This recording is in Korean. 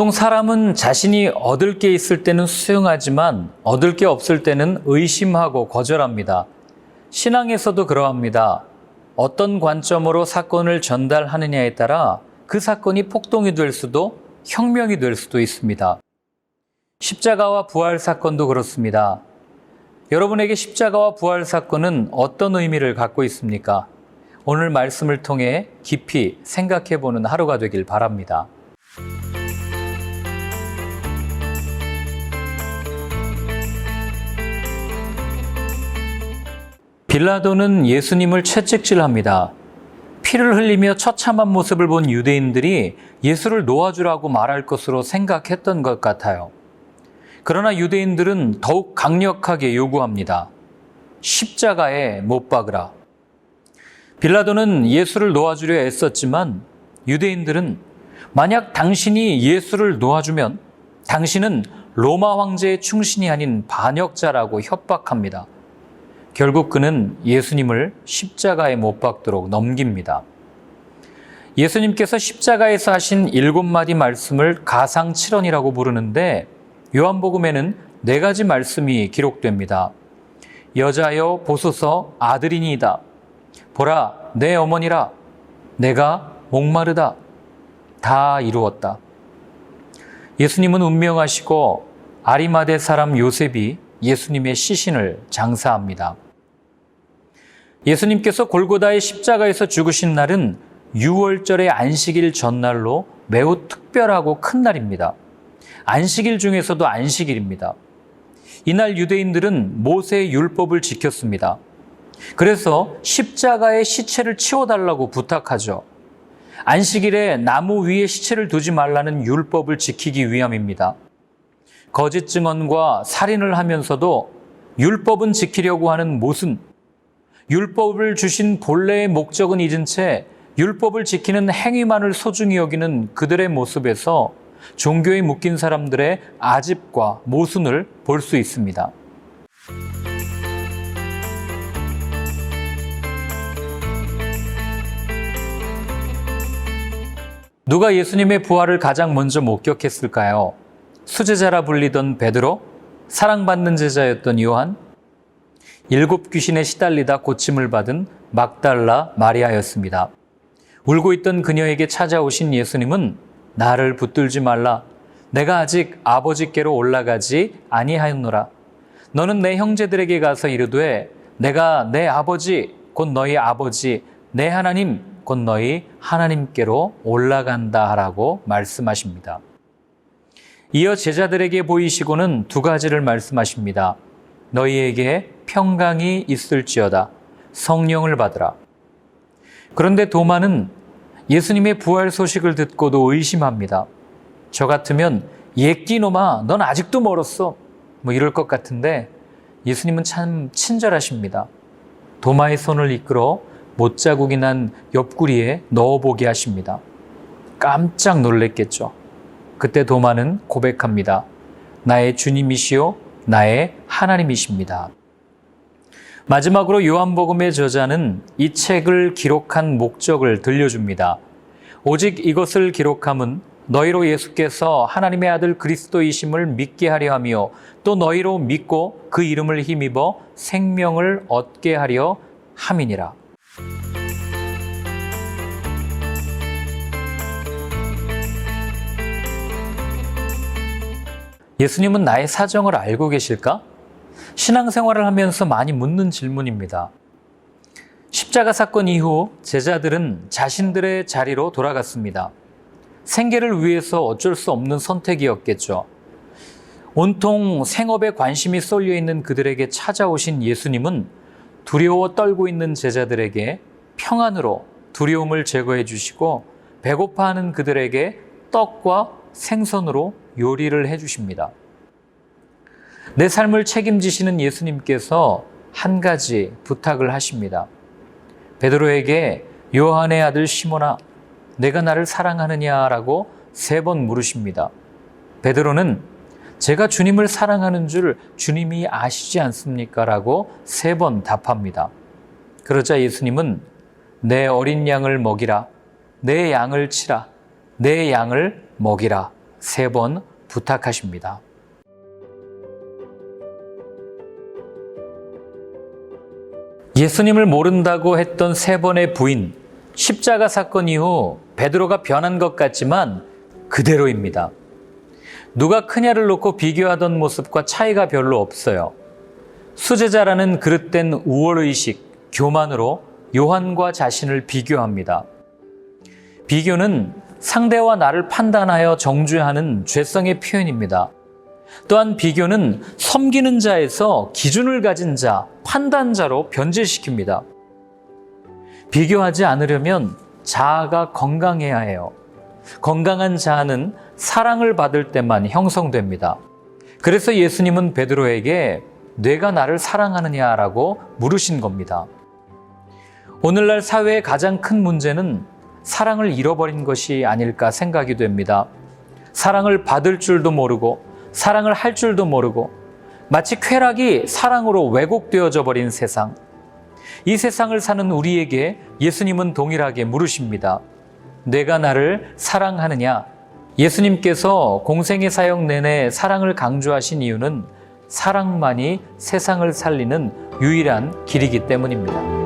보통 사람은 자신이 얻을 게 있을 때는 수용하지만 얻을 게 없을 때는 의심하고 거절합니다. 신앙에서도 그러합니다. 어떤 관점으로 사건을 전달하느냐에 따라 그 사건이 폭동이 될 수도 혁명이 될 수도 있습니다. 십자가와 부활 사건도 그렇습니다. 여러분에게 십자가와 부활 사건은 어떤 의미를 갖고 있습니까? 오늘 말씀을 통해 깊이 생각해 보는 하루가 되길 바랍니다. 빌라도는 예수님을 채찍질합니다. 피를 흘리며 처참한 모습을 본 유대인들이 예수를 놓아주라고 말할 것으로 생각했던 것 같아요. 그러나 유대인들은 더욱 강력하게 요구합니다. 십자가에 못 박으라. 빌라도는 예수를 놓아주려 애썼지만 유대인들은 만약 당신이 예수를 놓아주면 당신은 로마 황제의 충신이 아닌 반역자라고 협박합니다. 결국 그는 예수님을 십자가에 못 박도록 넘깁니다. 예수님께서 십자가에서 하신 일곱 마디 말씀을 가상칠언이라고 부르는데 요한복음에는 네 가지 말씀이 기록됩니다. 여자여 보소서 아들이니이다. 보라 내 어머니라 내가 목마르다. 다 이루었다. 예수님은 운명하시고 아리마대 사람 요셉이 예수님의 시신을 장사합니다. 예수님께서 골고다의 십자가에서 죽으신 날은 6월절의 안식일 전날로 매우 특별하고 큰 날입니다. 안식일 중에서도 안식일입니다. 이날 유대인들은 모세의 율법을 지켰습니다. 그래서 십자가에 시체를 치워달라고 부탁하죠. 안식일에 나무 위에 시체를 두지 말라는 율법을 지키기 위함입니다. 거짓 증언과 살인을 하면서도 율법은 지키려고 하는 모순, 율법을 주신 본래의 목적은 잊은 채 율법을 지키는 행위만을 소중히 여기는 그들의 모습에서 종교에 묶인 사람들의 아집과 모순을 볼 수 있습니다. 누가 예수님의 부활을 가장 먼저 목격했을까요? 수제자라 불리던 베드로, 사랑받는 제자였던 요한, 일곱 귀신에 시달리다 고침을 받은 막달라 마리아였습니다. 울고 있던 그녀에게 찾아오신 예수님은 나를 붙들지 말라. 내가 아직 아버지께로 올라가지 아니하였노라. 너는 내 형제들에게 가서 이르되 내가 내 아버지 곧 너희 아버지 내 하나님 곧 너희 하나님께로 올라간다 하라고 말씀하십니다. 이어 제자들에게 보이시고는 두 가지를 말씀하십니다. 너희에게 평강이 있을지어다. 성령을 받으라. 그런데 도마는 예수님의 부활 소식을 듣고도 의심합니다. 저 같으면 예끼놈아, 넌 아직도 멀었어. 뭐 이럴 것 같은데 예수님은 참 친절하십니다. 도마의 손을 이끌어 못자국이 난 옆구리에 넣어보게 하십니다. 깜짝 놀랬겠죠. 그때 도마는 고백합니다. 나의 주님이시요, 나의 하나님이십니다. 마지막으로 요한복음의 저자는 이 책을 기록한 목적을 들려줍니다. 오직 이것을 기록함은 너희로 예수께서 하나님의 아들 그리스도이심을 믿게 하려 하며 또 너희로 믿고 그 이름을 힘입어 생명을 얻게 하려 함이니라. 예수님은 나의 사정을 알고 계실까? 신앙생활을 하면서 많이 묻는 질문입니다. 십자가 사건 이후 제자들은 자신들의 자리로 돌아갔습니다. 생계를 위해서 어쩔 수 없는 선택이었겠죠. 온통 생업에 관심이 쏠려 있는 그들에게 찾아오신 예수님은 두려워 떨고 있는 제자들에게 평안으로 두려움을 제거해 주시고 배고파하는 그들에게 떡과 생선으로 요리를 해 주십니다. 내 삶을 책임지시는 예수님께서 한 가지 부탁을 하십니다. 베드로에게 요한의 아들 시몬아, 내가 나를 사랑하느냐라고 세 번 물으십니다. 베드로는 제가 주님을 사랑하는 줄 주님이 아시지 않습니까? 라고 세 번 답합니다. 그러자 예수님은 내 어린 양을 먹이라, 내 양을 치라, 내 양을 먹이라 세 번 부탁하십니다. 예수님을 모른다고 했던 세 번의 부인, 십자가 사건 이후 베드로가 변한 것 같지만 그대로입니다. 누가 크냐를 놓고 비교하던 모습과 차이가 별로 없어요. 수제자라는 그릇된 우월의식, 교만으로 요한과 자신을 비교합니다. 비교는 상대와 나를 판단하여 정죄하는 죄성의 표현입니다. 또한 비교는 섬기는 자에서 기준을 가진 자, 판단자로 변질시킵니다. 비교하지 않으려면 자아가 건강해야 해요. 건강한 자아는 사랑을 받을 때만 형성됩니다. 그래서 예수님은 베드로에게 내가 나를 사랑하느냐라고 물으신 겁니다. 오늘날 사회의 가장 큰 문제는 사랑을 잃어버린 것이 아닐까 생각이 됩니다. 사랑을 받을 줄도 모르고 사랑을 할 줄도 모르고 마치 쾌락이 사랑으로 왜곡되어져 버린 세상. 이 세상을 사는 우리에게 예수님은 동일하게 물으십니다. 내가 나를 사랑하느냐? 예수님께서 공생의 사역 내내 사랑을 강조하신 이유는 사랑만이 세상을 살리는 유일한 길이기 때문입니다.